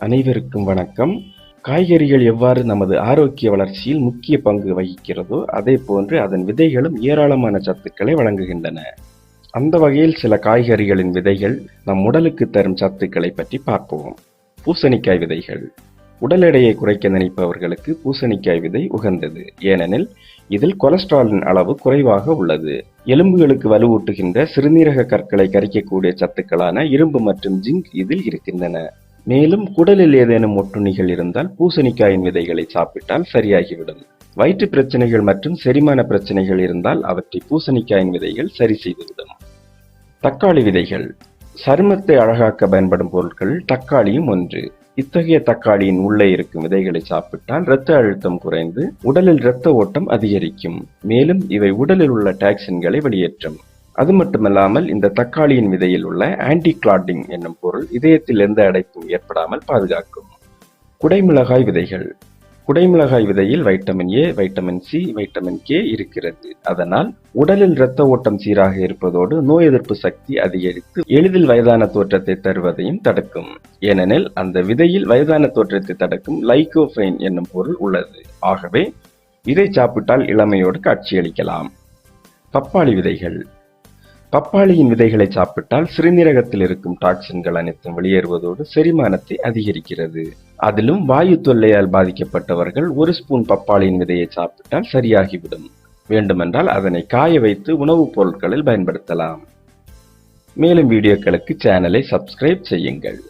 அனைவருக்கும் வணக்கம். காய்கறிகள் எவ்வாறு நமது ஆரோக்கிய வளர்ச்சியில் முக்கிய பங்கு வகிக்கிறதோ அதே போன்று அதன் விதைகளும் ஏராளமான சத்துக்களை வழங்குகின்றன. அந்த வகையில் சில காய்கறிகளின் விதைகள் நம் உடலுக்கு தரும் சத்துக்களை பற்றி பார்ப்போம். பூசணிக்காய் விதைகள். உடல் எடையை குறைக்க நினைப்பவர்களுக்கு பூசணிக்காய் விதை உகந்தது. ஏனெனில் இதில் கொலஸ்ட்ராலின் அளவு குறைவாக உள்ளது. எலும்புகளுக்கு வலுவூட்டுகின்ற சிறுநீரக கற்களை கரிக்கக்கூடிய சத்துக்களான இரும்பு மற்றும் ஜிங்க் இதில் இருக்கின்றன. மேலும் குடலில் ஏதேனும் ஒட்டுண்ணிகள் இருந்தால் பூசணிக்காயின் விதைகளை சாப்பிட்டால் சரியாகிவிடும். வயிற்று பிரச்சனைகள் மற்றும் செரிமான பிரச்சனைகள் இருந்தால் அவற்றை பூசணிக்காயின் விதைகள் சரி செய்துவிடும். தக்காளி விதைகள். சருமத்தை அழகாக்க பயன்படும் பொருட்கள் தக்காளியும் ஒன்று. இத்தகைய தக்காளியின் உள்ளே இருக்கும் விதைகளை சாப்பிட்டால் இரத்த அழுத்தம் குறைந்து உடலில் இரத்த ஓட்டம் அதிகரிக்கும். மேலும் இவை உடலில் உள்ள டாக்ஸின்களை வெளியேற்றும். அது மட்டுமல்லாமல் இந்த தக்காளியின் விதையில் உள்ள ஆன்டி கிளாட்டிங் என்னும் பொருள் இதயத்தில் எந்த அடைப்பும் ஏற்படாமல் பாதுகாக்கும். குடைமிளகாய் விதைகள். குடைமிளகாய் விதையில் vitamin A vitamin C vitamin K இருக்கிறது. அதனால் உடலில் இரத்த ஓட்டம் சீராக இருப்பதோடு நோய் எதிர்ப்பு சக்தி அதிகரித்து எளிதில் வயதான தோற்றத்தை தருவதையும் தடுக்கும். ஏனெனில் அந்த விதையில் வயதான தோற்றத்தை தடுக்கும் லைகோஃபைன் என்னும் பொருள் உள்ளது. ஆகவே இதை சாப்பிட்டால் இளமையோடு காட்சியளிக்கலாம். பப்பாளி விதைகள். பப்பாளியின் விதைகளை சாப்பிட்டால் சிறுநீரகத்தில் இருக்கும் டாக்சின்கள் அனைத்தும் வெளியேறுவதோடு செரிமானத்தை அதிகரிக்கிறது. அதிலும் வாயு தொல்லையால் பாதிக்கப்பட்டவர்கள் ஒரு ஸ்பூன் பப்பாளியின் விதையை சாப்பிட்டால் சரியாகிவிடும். வேண்டுமென்றால் அதனை காய வைத்து உணவுப் பொருட்களில் பயன்படுத்தலாம். மேலும் வீடியோக்களுக்கு சேனலை சப்ஸ்கிரைப் செய்யுங்கள்.